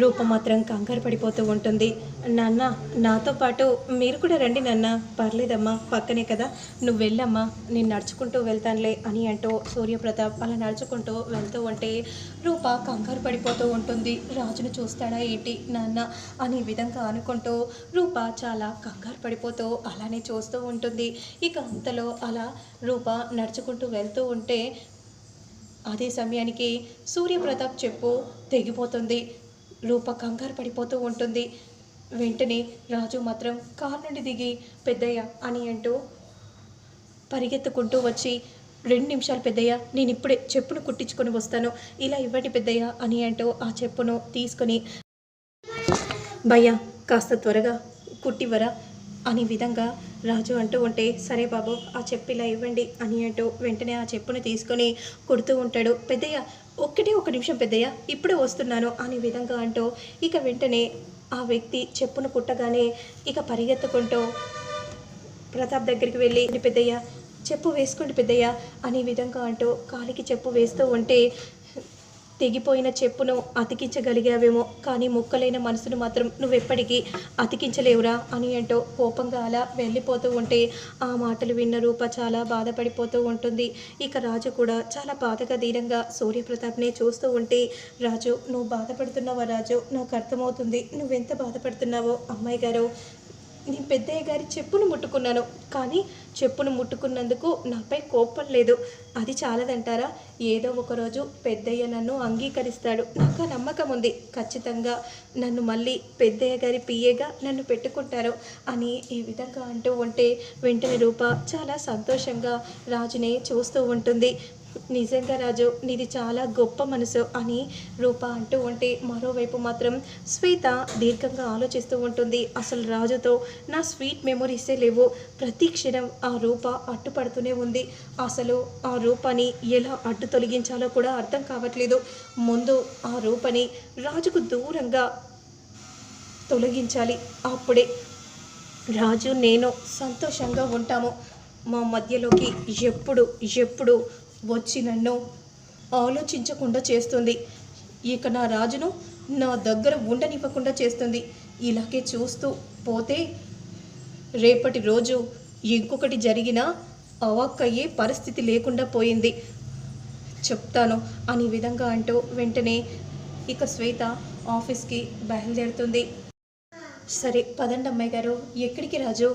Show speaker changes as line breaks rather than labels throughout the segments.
రూప మాత్రం కంగారు పడిపోతూ ఉంటుంది. నాన్న నాతో పాటు మీరు కూడా రండి నాన్న. పర్లేదమ్మా పక్కనే కదా. నువ్వు వెళ్ళమ్మా. నేను నడుచుకుంటూ వెళ్తానులే అని అంటూ సూర్యప్రతాప్ అలా నడుచుకుంటూ వెళ్తూ ఉంటే రూప కంగారు పడిపోతూ ఉంటుంది. రాజును చూస్తాడా ఏంటి నాన్న అనే విధంగా అనుకుంటూ రూప చాలా కంగారు పడిపోతూ అలానే చూస్తూ ఉంటుంది. ఇక అంతలో అలా రూప నడుచుకుంటూ వెళ్తూ ఉంటే అదే సమయానికి సూర్యప్రతాప్ చెప్పు తెగిపోతుంది. రూప కంగారు పడిపోతూ ఉంటుంది. వెంటనే రాజు మాత్రం కారు నుండి దిగి పెద్దయ్య అని అంటూ పరిగెత్తుకుంటూ వచ్చి రెండు నిమిషాలు పెద్దయ్య నేను ఇప్పుడే చెప్పును కుట్టించుకొని వస్తాను. ఇలా ఇవ్వండి పెద్దయ్య అని అంటూ ఆ చెప్పును తీసుకొని భయ్యా కాస్త త్వరగా కుట్టివ్వరా అనే విధంగా రాజు అంటూ ఉంటే సరే బాబు ఆ చెప్పు ఇలా ఇవ్వండి అని అంటూ వెంటనే ఆ చెప్పును తీసుకొని కొడుతూ ఉంటాడు. పెద్దయ్య ఒక్కటే ఒక నిమిషం పెద్దయ్య ఇప్పుడే వస్తున్నాను అనే విధంగా అంటూ ఇక వెంటనే ఆ వ్యక్తి చెప్పును కుట్టగానే ఇక పరిగెత్తుకుంటూ ప్రతాప్ దగ్గరికి వెళ్ళి పెద్దయ్య చెప్పు వేసుకోండి పెద్దయ్య అనే విధంగా అంటూ కాలికి చెప్పు వేస్తూ ఉంటే తెగిపోయిన చెప్పును అతికించగలిగావేమో కానీ ముక్కలైన మనసును మాత్రం నువ్వెప్పటికీ అతికించలేవురా అని అంటూ కోపంగా అలా వెళ్ళిపోతూ ఉంటే ఆ మాటలు విన్న రూప చాలా బాధపడిపోతూ ఉంటుంది. ఇక రాజు కూడా చాలా బాధగా దీనంగా సూర్యప్రతాప్ని చూస్తూ ఉంటే రాజు నువ్వు బాధపడుతున్నావా రాజు? నాకు అర్థమవుతుంది. నువ్వెంత బాధపడుతున్నావో అమ్మాయి గారు నేను పెద్దయ్య గారి చెప్పును ముట్టుకున్నాను. కానీ చెప్పును ముట్టుకున్నందుకు నాపై కోపం లేదు. అది చాలదంటారా? ఏదో ఒకరోజు పెద్దయ్య నన్ను అంగీకరిస్తాడు. నాకు ఆ నమ్మకం ఉంది. ఖచ్చితంగా నన్ను మళ్ళీ పెద్దయ్య గారి పిఏగా నన్ను పెట్టుకుంటారు అని ఈ విధంగా అంటూ ఉంటే వెంటనే రూప చాలా సంతోషంగా రాజుని చూస్తూ ఉంటుంది. నిజంగా రాజు నీది చాలా గొప్ప మనసు అని రూప అంటూ ఉంటే మరోవైపు మాత్రం శ్వేత దీర్ఘంగా ఆలోచిస్తూ ఉంటుంది. అసలు రాజుతో నా స్వీట్ మెమొరీసే లేవు. ప్రతి క్షణం ఆ రూప అడ్డుపడుతూనే ఉంది. అసలు ఆ రూపాన్ని ఎలా అడ్డు తొలగించాలో కూడా అర్థం కావట్లేదు. ముందు ఆ రూపని రాజుకు దూరంగా తొలగించాలి. అప్పుడే రాజు నేను సంతోషంగా ఉంటాము. మా మధ్యలోకి ఎప్పుడు ఎప్పుడు వచ్చి నన్ను ఆలోచించకుండా చేస్తుంది. ఇక నా రాజును నా దగ్గర ఉండనివ్వకుండా చేస్తుంది. ఇలాగే చూస్తూ పోతే రేపటి రోజు ఇంకొకటి జరిగినా అవాక్కయ్యే పరిస్థితి లేకుండా పోయింది. చెప్తాను అనే విధంగా అంటూ వెంటనే ఇక శ్వేత ఆఫీస్కి బయలుదేరుతుంది. సరే పదండి అమ్మాయి గారు. ఎక్కడికి రాజు?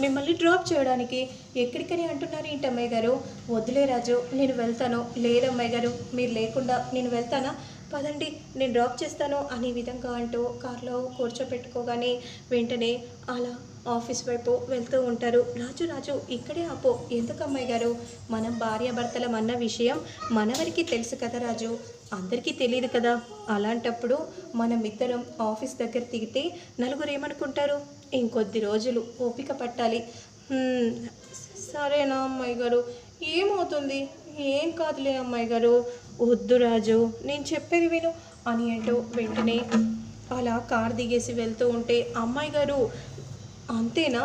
మిమ్మల్ని డ్రాప్ చేయడానికి ఎక్కడికని అంటున్నారు ఏంటి అమ్మాయి గారు? వద్దులే రాజు నేను వెళ్తాను. లేదమ్మాయి గారు మీరు లేకుండా నేను వెళ్తానా? పదండి నేను డ్రాప్ చేస్తాను అనే విధంగా అంటూ కారులో కూర్చోపెట్టుకోగానే వెంటనే అలా ఆఫీస్ వైపు వెళ్తూ ఉంటారు. రాజు రాజు ఇక్కడే ఆపో. ఎందుకు అమ్మాయి గారు? మనం భార్యాభర్తలం అన్న విషయం మనవరికి తెలుసు కదా రాజు. అందరికీ తెలియదు కదా. అలాంటప్పుడు మనం ఇద్దరం ఆఫీస్ దగ్గర దిగితే నలుగురు ఏమనుకుంటారు? ఇంకొద్ది రోజులు ఓపిక పట్టాలి. సరేనా అమ్మాయి గారు. ఏమవుతుంది? ఏం కాదులే అమ్మాయి గారు. వద్దు రాజు నేను చెప్పేది విను అని అంటూ వెంటనే అలా కార్ దిగేసి వెళ్తూ ఉంటే అమ్మాయి గారు అంతేనా?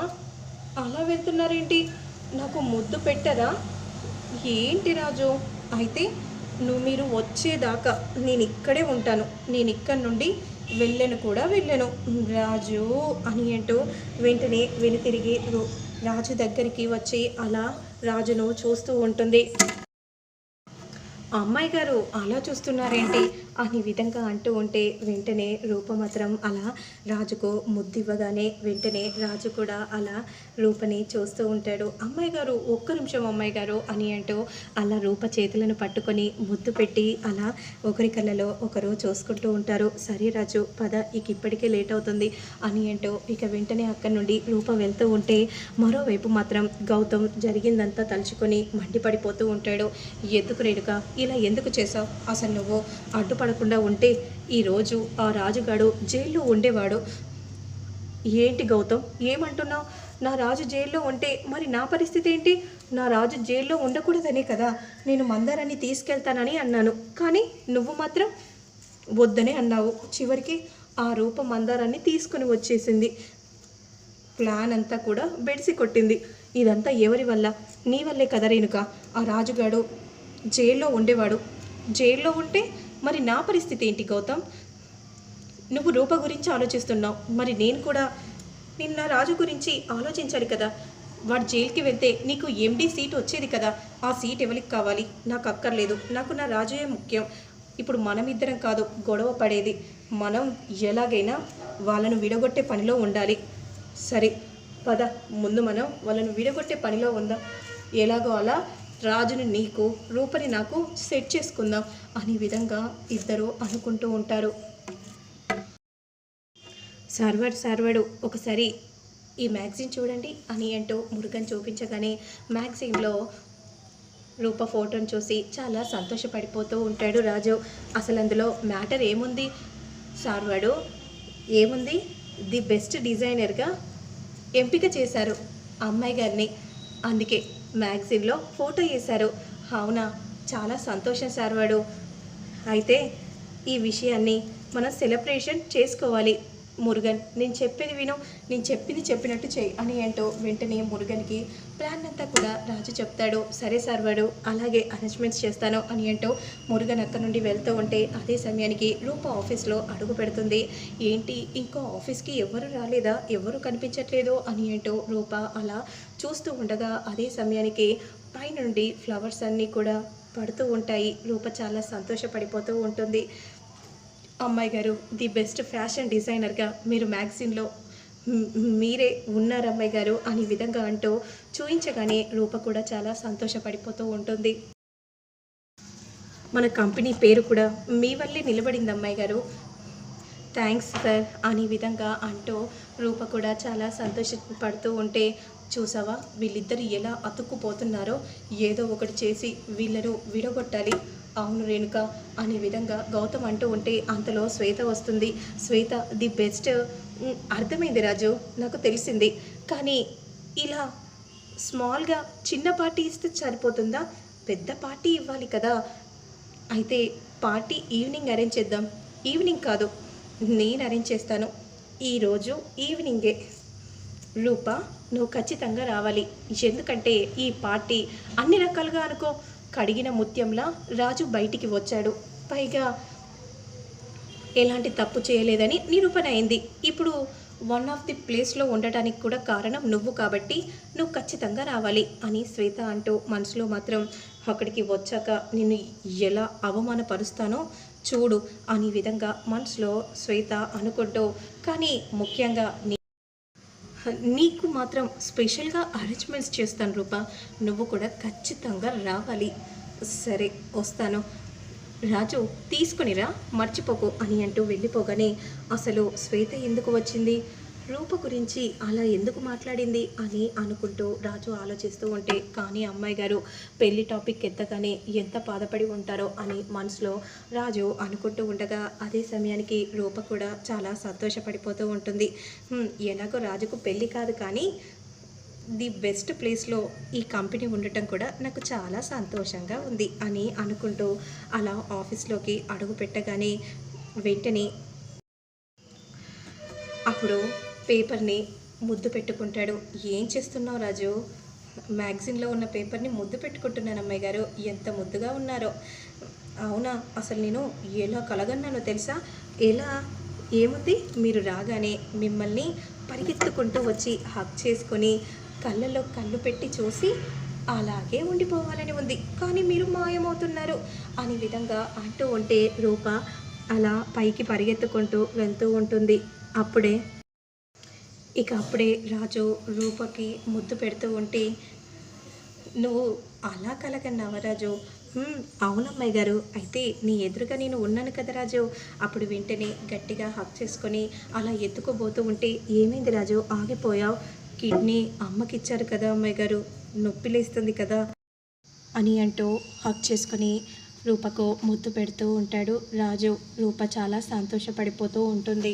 అలా వెళ్తున్నారేంటి? నాకు ముద్దు పెట్టరా? ఏంటి రాజు? అయితే నువ్వు మీరు వచ్చేదాకా నేను ఇక్కడే ఉంటాను. నేను ఇక్కడి నుండి వెళ్ళను కూడా వెళ్ళను. రాజు అని అంటూ వెంటనే వెనుతిరిగి రాజు దగ్గరికి వచ్చి అలా రాజును చూస్తూ ఉంటుంది. అమ్మాయి గారు అలా చూస్తున్నారేంటి? అని విధంగా అంటూ ఉంటే వెంటనే రూప మాత్రం అలా రాజుకు ముద్దివ్వగానే వెంటనే రాజు కూడా అలా రూపని చూస్తూ ఉంటాడు. అమ్మాయి గారు ఒక్క నిమిషం అమ్మాయి గారు అని అంటూ అలా రూప చేతులను పట్టుకొని ముద్దు పెట్టి అలా ఒకరి కళ్ళలో ఒకరు చూసుకుంటూ ఉంటారు. సరే రాజు పద ఇక ఇప్పటికే లేట్ అవుతుంది అని అంటూ ఇక వెంటనే అక్కడి నుండి రూప వెళ్తూ ఉంటే మరోవైపు మాత్రం గౌతమ్ జరిగిందంతా తలుచుకొని మండిపడిపోతూ ఉంటాడు. ఎందుకు రేణుక ఇలా ఎందుకు చేసావు అసలు నువ్వు పడకుండా ఉంటే ఈరోజు ఆ రాజుగాడు జైల్లో ఉండేవాడు. ఏంటి గౌతమ్? ఏమంటున్నావు? నా రాజు జైల్లో ఉంటే మరి నా పరిస్థితి ఏంటి? నా రాజు జైల్లో ఉండకూడదనే కదా. నేను మందారాన్ని తీసుకెళ్తానని అన్నాను. కానీ నువ్వు మాత్రం వద్దనే అన్నావు. చివరికి ఆ రూప మందారాన్ని తీసుకుని వచ్చేసింది. ప్లాన్ అంతా కూడా బెడిసి కొట్టింది. ఇదంతా ఎవరి వల్ల? నీ వల్లే కదా రేణుక. ఆ రాజుగాడు జైల్లో ఉండేవాడు. జైల్లో ఉంటే మరి నా పరిస్థితి ఏంటి గౌతమ్? నువ్వు రూప గురించి ఆలోచిస్తున్నావు. మరి నేను కూడా నిన్న రాజు గురించి ఆలోచించాలి కదా. వాడు జైలుకి వెళ్తే నీకు ఎండి సీట్ వచ్చేది కదా. ఆ సీట్ ఎవరికి కావాలి? నాకు అక్కర్లేదు. నాకు నా రాజుయే ముఖ్యం. ఇప్పుడు మనమిద్దరం కాదు గొడవ పడేది. మనం ఎలాగైనా వాళ్ళను విడగొట్టే పనిలో ఉండాలి. సరే పద. ముందు మనం వాళ్ళను విడగొట్టే పనిలో ఉందాం? ఎలాగో అలా రాజుని నీకు రూపని నాకు సెట్ చేసుకుందాం అనే విధంగా ఇద్దరు అనుకుంటూ ఉంటారు. సర్వర్ సర్వడు ఒకసారి ఈ మ్యాగజైన్ చూడండి అని అంటూ మురుగన్ చూపించగానే మ్యాగజైన్లో రూప ఫోటోని చూసి చాలా సంతోషపడిపోతూ ఉంటాడు రాజు. అసలు అందులో మ్యాటర్ ఏముంది? సార్వాడు ఏముంది? ది బెస్ట్ డిజైనర్గా ఎంపిక చేశారు ఆ అమ్మాయి గారిని. అందుకే మ్యాగజైన్లో ఫోటో వేశారు అవునా? చాలా సంతోషం సార్ వాడు. అయితే ఈ విషయాన్ని మనం సెలబ్రేషన్ చేసుకోవాలి. మురుగన్ నేను చెప్పేది విను. నేను చెప్పింది చెప్పినట్టు చేయి అని ఏంటో వెంటనే మురుగన్కి ప్లాన్ అంతా కూడా రాజు చెప్తాడు సరే సర్వడు అలాగే అరేంజ్మెంట్స్ చేస్తాను అని ఏంటో మురుగన్ అక్క నుండి వెళ్తూ ఉంటే అదే సమయానికి రూప ఆఫీస్లో అడుగు పెడుతుంది. ఏంటి ఇంకో ఆఫీస్కి ఎవరు రాలేదా? ఎవరు కనిపించట్లేదు? అని ఏంటో రూప అలా చూస్తూ ఉండగా అదే సమయానికి పైనుండి ఫ్లవర్స్ అన్నీ కూడా పడుతూ ఉంటాయి. రూప చాలా సంతోషపడిపోతూ ఉంటుంది. అమ్మాయి గారు ది బెస్ట్ ఫ్యాషన్ డిజైనర్గా మీరు మ్యాగజైన్లో మీరే ఉన్నారు అమ్మాయి గారు అనే విధంగా అంటూ చూయించగానే రూప కూడా చాలా సంతోషపడిపోతూ ఉంటుంది. మన కంపెనీ పేరు కూడా మీ వల్లే నిలబడింది అమ్మాయి గారు. థ్యాంక్స్ సార్ అనే విధంగా అంటూ రూప కూడా చాలా సంతోషపడుతూ ఉంటే చూసావా? వీళ్ళిద్దరు ఎలా అతుక్కుపోతున్నారో? ఏదో ఒకటి చేసి వీళ్ళను విడగొట్టాలి. అవును రేణుక అనే విధంగా గౌతమ్ అంటూ ఉంటే అంతలో శ్వేత వస్తుంది. శ్వేత ది బెస్ట్ అర్థమైంది రాజు నాకు తెలిసింది. కానీ ఇలా స్మాల్గా చిన్న పార్టీ ఇస్తే సరిపోతుందా? పెద్ద పార్టీ ఇవ్వాలి కదా. అయితే పార్టీ ఈవినింగ్ అరేంజ్ చేద్దాం. ఈవినింగ్ కాదు నేను అరేంజ్ చేస్తాను. ఈరోజు ఈవినింగే. రూప నువ్వు ఖచ్చితంగా రావాలి. ఎందుకంటే ఈ పార్టీ అన్ని రకాలుగా అనుకో. కడిగిన ముత్యంలా రాజు బయటికి వచ్చాడు. పైగా ఎలాంటి తప్పు చేయలేదని నిరూపణ అయింది. ఇప్పుడు వన్ ఆఫ్ ది ప్లేస్లో ఉండటానికి కూడా కారణం నువ్వు కాబట్టి నువ్వు ఖచ్చితంగా రావాలి అని శ్వేత అంటూ మనసులో మాత్రం అక్కడికి వచ్చాక నిన్ను ఎలా అవమానపరుస్తానో చూడు అనే విధంగా మనసులో శ్వేత అనుకుంటూ కానీ ముఖ్యంగా నీకు మాత్రం స్పెషల్గా అరేంజ్మెంట్స్ చేస్తాను రూపా. నువ్వు కూడా ఖచ్చితంగా రావాలి. సరే వస్తాను. రాజు తీసుకునిరా మర్చిపోకు అని అంటూ వెళ్ళిపోగానే అసలు శ్వేత ఎందుకు వచ్చింది? రూప గురించి అలా ఎందుకు మాట్లాడింది అని అనుకుంటూ రాజు ఆలోచిస్తూ ఉంటే కానీ అమ్మాయి గారు పెళ్ళి టాపిక్ ఎత్తగానే ఎంత బాధపడి ఉంటారో అని మనసులో రాజు అనుకుంటూ ఉండగా అదే సమయానికి రూప కూడా చాలా సంతోషపడిపోతూ ఉంటుంది. ఎలాగో రాజుకు పెళ్ళి కాదు కానీ ది బెస్ట్ ప్లేస్లో ఈ కంపెనీ ఉండటం కూడా నాకు చాలా సంతోషంగా ఉంది అని అనుకుంటూ అలా ఆఫీస్లోకి అడుగు పెట్టగానే వెంటనే అప్పుడు పేపర్ని ముద్దు పెట్టుకుంటాడు. ఏం చేస్తున్నావు రాజు? మ్యాగజిన్లో ఉన్న పేపర్ని ముద్దు పెట్టుకుంటున్నాను అమ్మాయి గారు. ఎంత ముద్దుగా ఉన్నారో. అవునా? అసలు నేను ఎలా కలగన్నానో తెలుసా? ఎలా? ఏముంది? మీరు రాగానే మిమ్మల్ని పరిగెత్తుకుంటూ వచ్చి హక్ చేసుకొని కళ్ళలో కళ్ళు పెట్టి చూసి అలాగే ఉండిపోవాలని ఉంది. కానీ మీరు మాయమవుతున్నారు. అనే విధంగా అంటూ ఉంటే రూప అలా పైకి పరిగెత్తుకుంటూ వెళ్తూ ఉంటుంది. అప్పుడే ఇక అప్పుడే రాజు రూపకి ముద్దు పెడుతూ ఉంటే నువ్వు అలా కలగన్నావా రాజు? అవునమ్మాయి గారు. అయితే నీ ఎదురుగా నేను ఉన్నాను కదా రాజు. అప్పుడు వెంటనే గట్టిగా హక్ చేసుకొని అలా ఎత్తుకోబోతూ ఉంటే ఏమైంది రాజు? ఆగిపోయావు. కిడ్నీ అమ్మకిచ్చారు కదా అమ్మాయి గారు నొప్పి లేస్తుంది కదా అని అంటూ హక్ చేసుకొని రూపకు ముద్దు పెడుతూ ఉంటాడు. రాజు రూప చాలా సంతోషపడిపోతూ ఉంటుంది.